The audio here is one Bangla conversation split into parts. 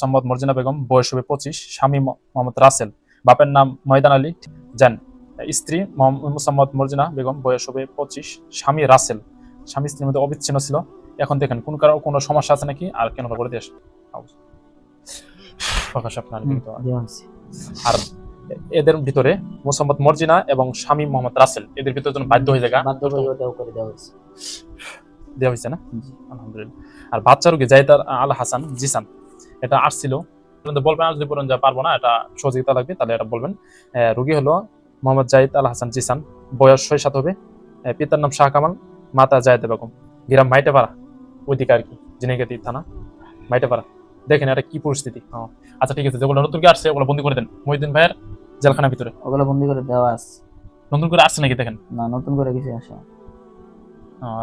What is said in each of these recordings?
মোহাম্মদ মর্জিনা বেগম বয়স হবে পঁচিশ স্বামী মোহাম্মদ রাসেল বাপের নাম ময়দান আলী জান। স্ত্রী মোহাম্মদ মর্জিনা বেগম বয়স হবে পঁচিশ স্বামী রাসেল। স্বামী স্ত্রীর মধ্যে অবিচ্ছিন্ন ছিল। এখন দেখেন কোন কারও কোনো সমস্যা আছে নাকি? আর কেন করে দিয়ে আসেন প্রকাশ আপনার আর এদের ভিতরে মোসাম্মদ মর্জিনা এবং স্বামী মোহাম্মদ রাসেল এদের ভিতরে যেন বাধ্য হয়ে যায় দেওয়া হয়েছে। দেওয়া হয়েছে না? আলহামদুলিল্লাহ। আর বাচ্চা রোগী জাইদার আল হাসান জিসান এটা আসছিল বলবেন আর যদি বলেন যে পারব না এটা সহযোগিতা লাগবে তাহলে এটা বলবেন। রুগী হলো মোহাম্মদ জাহিদ আল হাসান জিসান বয়স ছয় সাত হবে। পিতার নাম শাহ কামাল মাতা জায়দা বেগম। গ্রাম মাইটেপাড়া ওইদিকে আর কি জিনেগাতি থানা মাইটেপাড়া। দেখেন এটা কি পরিস্থিতি। আচ্ছা ঠিক আছে যেগুলো নতুন করে আসছে ওগুলো বন্দি করে দেন। মহিউদ্দিন ভাইয়ের জেলখানার ভিতরে। ওগুলো বন্দি করে দেওয়া আছে। নতুন করে আসছে নাকি দেখেন? না নতুন করে কিছু আসে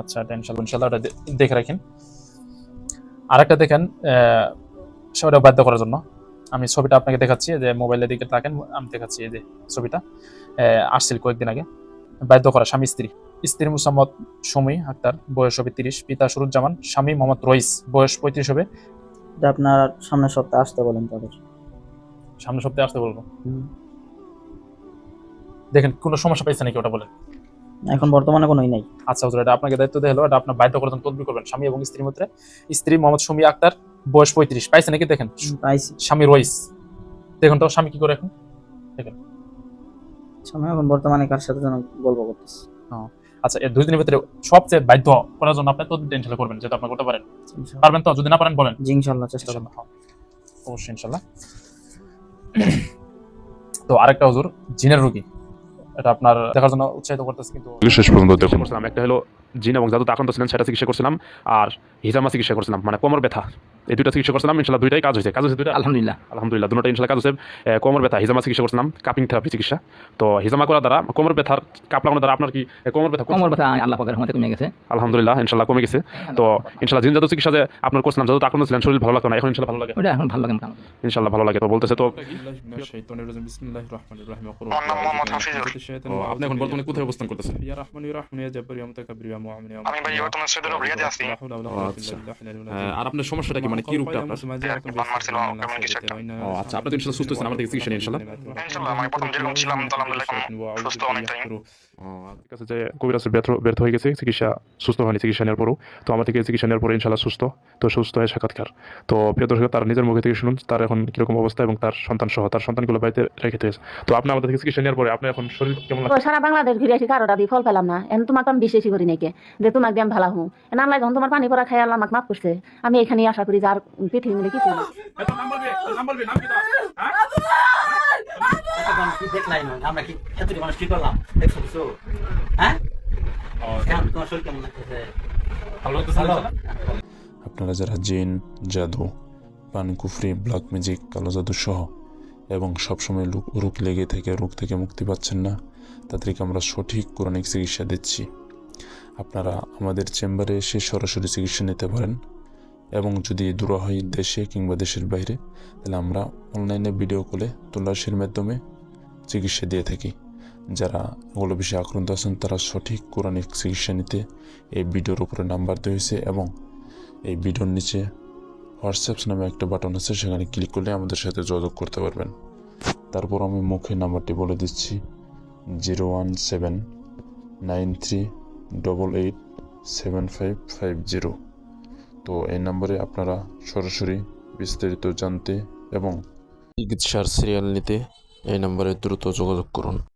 আচ্ছা এটা ইনশাল্লাহ ইনশাল্লাহ ওটা দেখে রাখেন। আরেকটা দেখেন আহ, সেটা বাধ্য করার জন্য। আমি ছবিটা আপনাকে দেখাচ্ছি যে মোবাইলের দিকে তাকেন আমি দেখাচ্ছি এই যে ছবিটা। আসছিল কয়েকদিন আগে। বাধ্য করা স্বামী স্ত্রী। স্ত্রী মুসাম্মদ সমী আক্তার বয়স হবে তিরিশ পিতা সুরুজ্জামান স্বামী মোহাম্মদ রইস বয়স পঁয়ত্রিশ হবে। আপনার সামনের সপ্তাহে আসতে বলেন তাদের। সামনের সপ্তাহে আসতে বলব? দেখেন কোনো সমস্যা পাইছে নাকি ওটা বলেন? এখন বর্তমানে কোনোই নাই। আচ্ছা হুজুর এটা আপনাকে দায়িত্ব দেওয়া হলো এটা আপনার বাধ্য করার জন্য তদবির করবেন স্বামী এবং স্ত্রীর মধ্যে। স্ত্রী মোহাম্মদ সমী আক্তার বয়স পঁয়ত্রিশ পাইছে নাকি দেখেন? পাইছি। স্বামী রইস। দেখুন তো স্বামী কি করে এখন? সময় এখন বর্তমানে কার সাথে যেন গল্প করতেছি? আচ্ছা এর দুই দিনের ভিতরে সবচেয়ে বাধ্য করার জন্য আপনি ইনশাল্লাহ করবেন যেটা আপনি করতে পারেন? পারবেন তো? যদি না পারেন বলেন। জি ইনশাল্লাহ চেষ্টা করব। ইনশাল্লাহ হ্যাঁ। অবশ্যই ইনশাল্লাহ। তো আরেকটা হুজুর জিনের রোগী। এটা আপনার দেখার জন্য উৎসাহিত করতেছে কিন্তু শেষ পর্যন্ত দেখুন। একটা হলো জিন এবং জাদুতে আক্রান্ত ছিলেন সেটা চিকিৎসা করছিলাম আর হিজামা চিকিৎসা করছিলাম মানে কোমর ব্যথা। এই দুইটা চিকিৎসা করছিলাম ইনশাল্লাহ দুইটাই কাজ হয়েছে কাজ হয়েছে দুইটা? আলহামদুলিল্লাহ। আলহামদুলিল্লাহ দুটোটা ইনশাল্লাহ কাজ হচ্ছে কোমর ব্যথা হিজামা চিকিৎসা করছিলাম কাপিং থেরাপি চিকিৎসা। তো হিজামা করার দ্বারা কোমর ব্যথার কাপ লাগানোর দ্বারা আপনার কি কোমর ব্যথা কোমর ব্যথা আল্লাহ পাকের রহমতে কমে গেছে। আলহামদুলিল্লাহ ইনশাল্লাহ কমে গেছে। তো ইনশাল্লাহ জিন জাদু চিকিৎসা যে আপনার করছিলাম জাদু আক্রান্ত ছিলেন শরীর ভালো লাগতো না এখন ইনশাল্লাহ ভালো লাগে। ওটা এখন ভালো লাগে ইনশাল্লাহ ভালো লাগে। তো বলতেছে তো আপনি এখন বর্তমানে কোথায় অবস্থান করতেছেন? আমি ভাই বর্তমানে সৌদি আরব রিয়াদে আছি আচ্ছা। আর আপনার সমস্যাটা কি মানে কি রূপটা আপনার? একটা। ও আচ্ছা আপনি তো ইনশাল্লাহ সুস্থ হচ্ছেন আমার থেকে চিকিৎসা নিয়ে ইনশাল্লাহ ইনশাল্লাহ আমি প্রথম যেরকম ছিলাম আলহামদুলিল্লাহ এখন সুস্থ অনেকটাই। ও, ঠিক আছে যে কবিরাজের ব্যর্থ ব্যর্থ হয়ে গেছে চিকিৎসা সুস্থ হয়নি চিকিৎসা নেওয়ার পরও। তো আমার থেকে চিকিৎসা নেওয়ার পরে ইনশাল্লাহ সুস্থ তো সুস্থ হয়ে সাক্ষাৎকার। তো প্রিয় দর্শক তার নিজের মুখে থেকে শুনুন তার এখন কীরকম অবস্থা এবং তার সন্তান সহ তার সন্তানগুলো বাড়িতে রেখে দিয়েছে। তো আপনি আমাদের থেকে চিকিৎসা নেওয়ার পরে আপনার এখন শরীর কেমন তো লাগছে? সারা বাংলাদেশ ঘুরে আসি কারোটা দিয়ে ফল পেলাম না। এখন তোমাকে আমি বিশ্বাসই করি নাকি? যে তোমাকে আমি ভালো হুম। নাম যখন তোমার পানি পড়া খাই আল্লাহ আমাকে মাফ করছে। আমি এখানে আশা করি যে আর পৃথিবী মিলে আমরা কি এতটি মানুষ কি করলাম? দেখছ কিছু? হ্যাঁ? তোমার শরীর কেমন লাগতেছে? আপনারা যারা জিন জাদু পানকুফরি ব্ল্যাক ম্যাজিক কালো জাদু সহ এবং সবসময় লুক- রোগ লেগে থেকে রোগ থেকে মুক্তি পাচ্ছেন না তাদেরকে আমরা সঠিক কোরআনিক চিকিৎসা দিচ্ছি। আপনারা আমাদের চেম্বারে এসে সরাসরি চিকিৎসা নিতে পারেন। এবং যদি দূর হয় দেশে কিংবা দেশের বাইরে, তাহলে আমরা অনলাইনে ভিডিও কলে তল্লাশির মাধ্যমে চিকিৎসা দিয়ে থাকি। যারা এগুলো বিষয়ে আক্রান্ত আছেন, তারা সঠিক কোরআনিক চিকিৎসা নিতে এই ভিডিওর উপরে নাম্বার দেওয়া হয়েছে এবং এই ভিডিওর নিচে হোয়াটসঅ্যাপস নামে একটা বাটন আছে, সেখানে ক্লিক করলে আমাদের সাথে যোগাযোগ করতে পারবেন। তারপর আমি মুখে নাম্বারটি বলে দিচ্ছি zero one seven nine three double eight seven five five zero তো এই নম্বরে আপনারা সরাসরি বিস্তারিত জানতে এবং চিকিৎসার সিরিয়াল নিতে এই নম্বরে দ্রুত যোগাযোগ করুন।